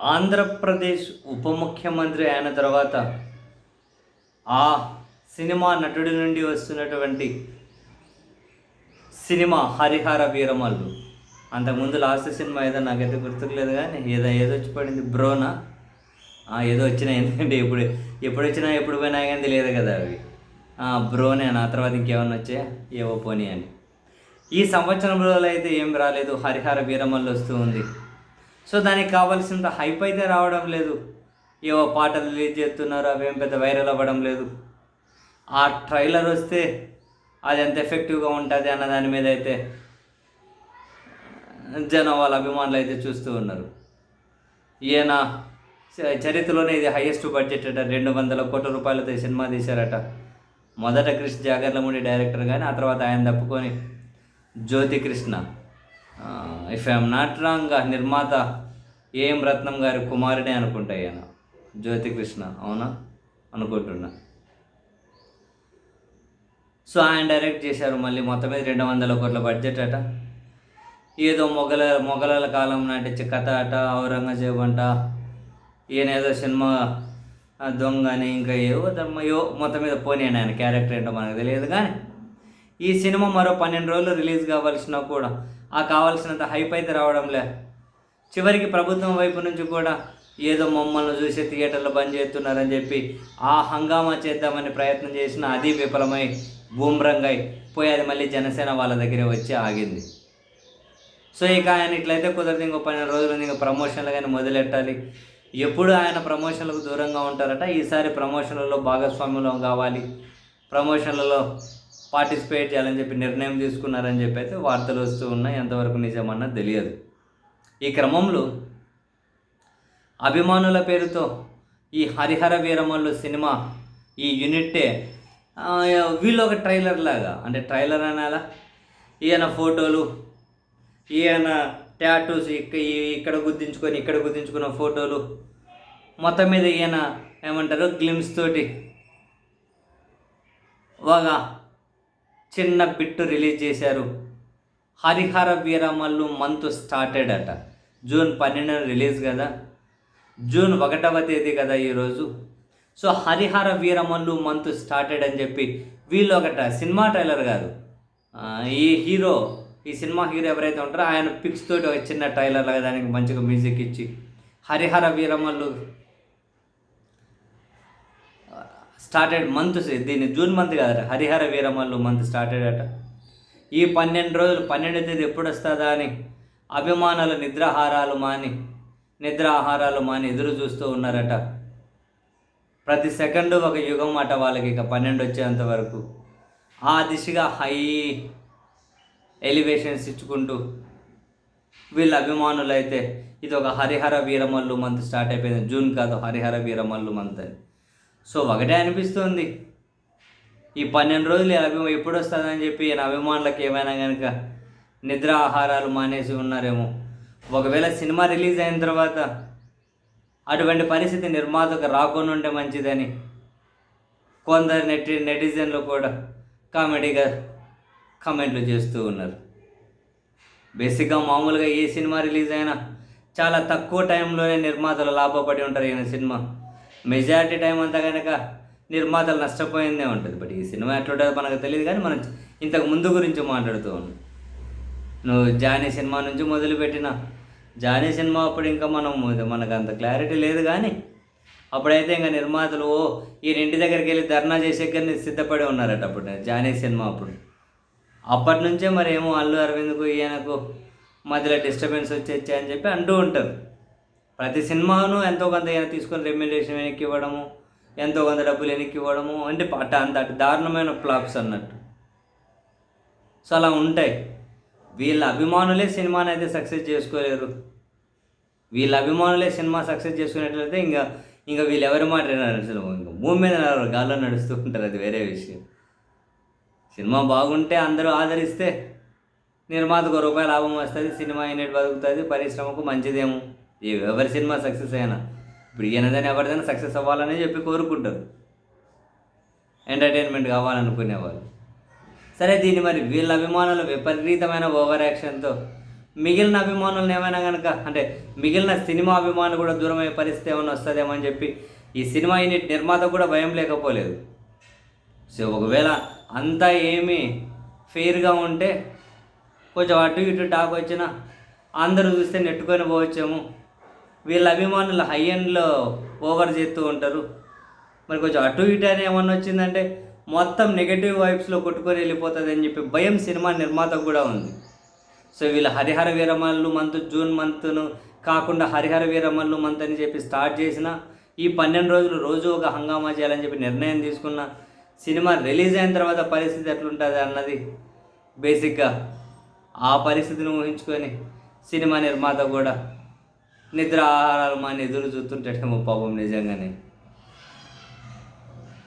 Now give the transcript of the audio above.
ఆంధ్రప్రదేశ్ ఉప ముఖ్యమంత్రి అయిన తర్వాత ఆ సినిమా నటుడి నుండి వస్తున్నటువంటి సినిమా హరిహర వీరమల్లు. అంతకుముందు లాస్ట్ సినిమా ఏదో నాకైతే గుర్తుకులేదు కానీ ఏదో ఏదో వచ్చి పడింది. బ్రోనా? ఏదో వచ్చినాయి ఎందుకంటే ఎప్పుడు ఎప్పుడు వచ్చినా ఎప్పుడు పోయినా కానీ తెలియదు కదా అవి. బ్రోనే నా తర్వాత ఇంకేమన్నా వచ్చాయా? ఏవో పోనీ అని. ఈ సంవత్సరంలో అయితే ఏం రాలేదు. హరిహర వీరమల్లు వస్తూ ఉంది. సో దానికి కావాల్సినంత హైప్ అయితే రావడం లేదు. ఏవో పాటలు రిలీజ్ చేస్తున్నారు అవేం పెద్ద వైరల్ అవ్వడం లేదు. ఆ ట్రైలర్ వస్తే అది ఎంత ఎఫెక్టివ్గా ఉంటుంది అన్న దాని మీద అయితే జనం వాళ్ళ అభిమానులు అయితే చూస్తూ ఉన్నారు. ఈయన చరిత్రలోనే ఇది హైయెస్ట్ బడ్జెట్ అట. రెండు వందల కోట్ల రూపాయలతో ఈ సినిమా తీశారట. మొదట కృష్ణ జాగర్లమూడి డైరెక్టర్ కానీ ఆ తర్వాత ఆయన తప్పుకొని Jyothi Krishna. If I'm not wrong నిర్మాత ఏం రత్నం గారి కుమారుడే అనుకుంటా ఈయన. జ్యోతికృష్ణ అవునా? అనుకుంటున్నా. సో ఆయన డైరెక్ట్ చేశారు మళ్ళీ మొత్తం మీద రెండు వందల కోట్ల బడ్జెట్ అట. ఏదో మొఘల మొఘలాల కాలం నాటి కథ అట ఔరంగజేబు అంట. ఈయన ఏదో సినిమా దొంగ అని ఇంకా ఏవో దమ్మ ఏవో మొత్తం మీద పోనీ ఆయన క్యారెక్టర్ ఏంటో మనకు తెలియదు కానీ ఈ సినిమా మరో పన్నెండు రోజులు రిలీజ్ కావాల్సినా కూడా ఆ కావాల్సినంత హైప్ అయితే రావడంలే. చివరికి ప్రభుత్వం వైపు నుంచి కూడా ఏదో మమ్మల్ని చూసి థియేటర్లో బంద్ చేస్తున్నారని చెప్పి ఆ హంగామా చేద్దామని ప్రయత్నం చేసిన అది విఫలమై బూమ్రంగై పోయి అది మళ్ళీ జనసేన వాళ్ళ దగ్గర వచ్చి ఆగింది. సో ఇక ఆయన ఇట్లయితే కుదరదు ఇంకో పన్నెండు రోజులు ఇంకా ప్రమోషన్లు కానీ మొదలెట్టాలి. ఎప్పుడు ఆయన ప్రమోషన్లకు దూరంగా ఉంటారట ఈసారి ప్రమోషన్లలో భాగస్వామ్యం కావాలి. ప్రమోషన్లలో పార్టిసిపేట్ చేయాలని చెప్పి నిర్ణయం తీసుకున్నారని చెప్పి అయితే వార్తలు వస్తూ ఉన్నాయి. ఎంతవరకు నిజమన్నా తెలియదు. ఈ క్రమంలో అభిమానుల పేరుతో ఈ హరిహర వీరమల్లు సినిమా ఈ యూనిట్టే వీళ్ళు ఒక ట్రైలర్ లాగా అంటే ట్రైలర్ అనాలా? ఈయన ఫోటోలు ఈయన ట్యాటూస్ ఇక్కడ గుర్తించుకొని ఇక్కడ గుర్తించుకున్న ఫోటోలు మొత్తం మీద ఈయన ఏమంటారు గ్లిమ్స్ తోటి. ఒక చిన్న బిట్టు రిలీజ్ చేశారు. హరిహర వీరమల్లు మంత్ స్టార్టెడ్ అట. జూన్ పన్నెండున రిలీజ్ కదా. జూన్ ఒకటవ తేదీ కదా ఈరోజు so Harihara Veeramallu month started అని చెప్పి వీళ్ళు ఒకట సినిమా ట్రైలర్ కాదు. ఈ హీరో ఈ సినిమా హీరో ఎవరైతే ఉంటారో ఆయన పిక్స్ తోటి ఒక చిన్న ట్రైలర్ లాగా దానికి మంచిగా మ్యూజిక్ ఇచ్చి హరిహర వీరమల్లు స్టార్టెడ్ మంత్ దీన్ని జూన్ మంత్ కాదట హరిహర వీరమల్లు మంత్ స్టార్టెడ్ అట. ఈ పన్నెండు రోజులు పన్నెండు తేదీ ఎప్పుడు వస్తుందా అని అభిమానులు నిద్రాహారాలు మాని నిద్ర ఆహారాలు మాని ఎదురు చూస్తూ ఉన్నారట. ప్రతి సెకండ్ ఒక యుగం అట వాళ్ళకి ఇక పన్నెండు వచ్చేంత వరకు. ఆ దిశగా హై ఎలివేషన్స్ ఇచ్చుకుంటూ వీళ్ళ అభిమానులు అయితే ఇది ఒక హరిహర వీరమల్లు మంత్ స్టార్ట్ అయిపోయింది. జూన్ కాదు హరిహర వీరమల్లు మంత్ అని. సో ఒకటే అనిపిస్తుంది. ఈ పన్నెండు రోజులు అభిమా ఎప్పుడు వస్తుందని చెప్పి అభిమానులకు ఏమైనా కనుక నిద్ర ఆహారాలు మానేసి ఉన్నారేమో. ఒకవేళ సినిమా రిలీజ్ అయిన తర్వాత అటువంటి పరిస్థితి నిర్మాతకు రాకుండా ఉంటే మంచిదని కొందరు నెటి నెటిజన్లు కూడా కామెడీగా కామెంట్లు చేస్తూ ఉన్నారు. బేసిక్గా మామూలుగా ఏ సినిమా రిలీజ్ అయినా చాలా తక్కువ టైంలోనే నిర్మాతలు లాభపడి ఉంటారు ఈయన సినిమా. మెజారిటీ టైం అంతా కనుక నిర్మాతలు నష్టపోయిందే ఉంటుంది. బట్ ఈ సినిమా ఎట్లుంటుందో మనకు తెలియదు కానీ మనం ఇంతకు ముందు గురించి మాట్లాడుతూ ఉన్నాం. నువ్వు జానీ సినిమా నుంచి మొదలుపెట్టిన జానీ సినిమా అప్పుడు ఇంకా మనం మనకు అంత క్లారిటీ లేదు కానీ అప్పుడైతే ఇంకా నిర్మాతలు ఓ ఈయన ఇంటి దగ్గరికి వెళ్ళి ధర్నా చేసే కానీ సిద్ధపడి ఉన్నారట అప్పుడు జానీ సినిమా అప్పుడు. అప్పటి నుంచే మరి ఏమో అల్లు అరవింద్కు ఈయనకు మధ్యలో డిస్టర్బెన్స్ వచ్చేచ్చా అని చెప్పి అంటూ ఉంటారు. ప్రతి సినిమాను ఎంతో కొంత ఈయన తీసుకొని రెమ్యులేషన్ వెనక్కి ఇవ్వడము ఎంతో కొంత డబ్బులు వెనక్కి ఇవ్వడము అంటే అట్ట అంత అటు దారుణమైన ఫ్లాప్స్ అన్నట్టు. సో అలా ఉంటాయి. వీళ్ళ అభిమానులే సినిమాని అయితే సక్సెస్ చేసుకోలేరు. వీళ్ళ అభిమానులే సినిమా సక్సెస్ చేసుకునేట్లయితే ఇంకా ఇంకా వీళ్ళు ఎవరి మాట అసలు. ఇంకా భూమి మీద గాల్లో నడుస్తూ ఉంటారు అది వేరే విషయం. సినిమా బాగుంటే అందరూ ఆదరిస్తే నిర్మాతకు రూపాయి లాభం వస్తుంది సినిమా యూనిట్ బతుకుతుంది పరిశ్రమకు మంచిదేమో. ఎవరి సినిమా సక్సెస్ అయినా ఇప్పుడు ఈయనదైనా ఎవరిదైనా సక్సెస్ అవ్వాలని చెప్పి కోరుకుంటారు. ఎంటర్టైన్మెంట్ కావాలనుకునే వాళ్ళు. సరే దీన్ని మరి వీళ్ళ అభిమానులు విపరీతమైన ఓవర్ యాక్షన్తో మిగిలిన అభిమానులను ఏమైనా కనుక అంటే మిగిలిన సినిమా అభిమానులు కూడా దూరం అయ్యే పరిస్థితి ఏమైనా వస్తుందేమో అని చెప్పి ఈ సినిమా యూనిట్ నిర్మాత కూడా భయం లేకపోలేదు. సో ఒకవేళ అంతా ఏమీ ఫెయిర్గా ఉంటే కొంచెం అటు ఇటు టాక్ వచ్చినా అందరూ చూస్తే నెట్టుకొని పోవచ్చేమో. వీళ్ళ అభిమానులు హై ఎండ్లో ఓవర్ చేస్తూ ఉంటారు. మరి కొంచెం అటు ఇటు అని ఏమన్నా వచ్చిందంటే మొత్తం నెగటివ్ వైబ్స్లో కొట్టుకొని వెళ్ళిపోతుంది అని చెప్పి భయం సినిమా నిర్మాతకు కూడా ఉంది. సో వీళ్ళు హరిహర వీరమల్లు మంత్ జూన్ మంత్ను కాకుండా హరిహర వీరమల్లు మంత్ అని చెప్పి స్టార్ట్ చేసిన ఈ పన్నెండు రోజులు రోజు ఒక హంగామా చేయాలని చెప్పి నిర్ణయం తీసుకున్న సినిమా రిలీజ్ అయిన తర్వాత పరిస్థితి ఎట్లుంటుంది అన్నది బేసిక్గా ఆ పరిస్థితిని ఊహించుకొని సినిమా నిర్మాత కూడా నిద్ర ఆహారాలు మన ఎదురు చూస్తుంటాడేమో పాపం నిజంగానే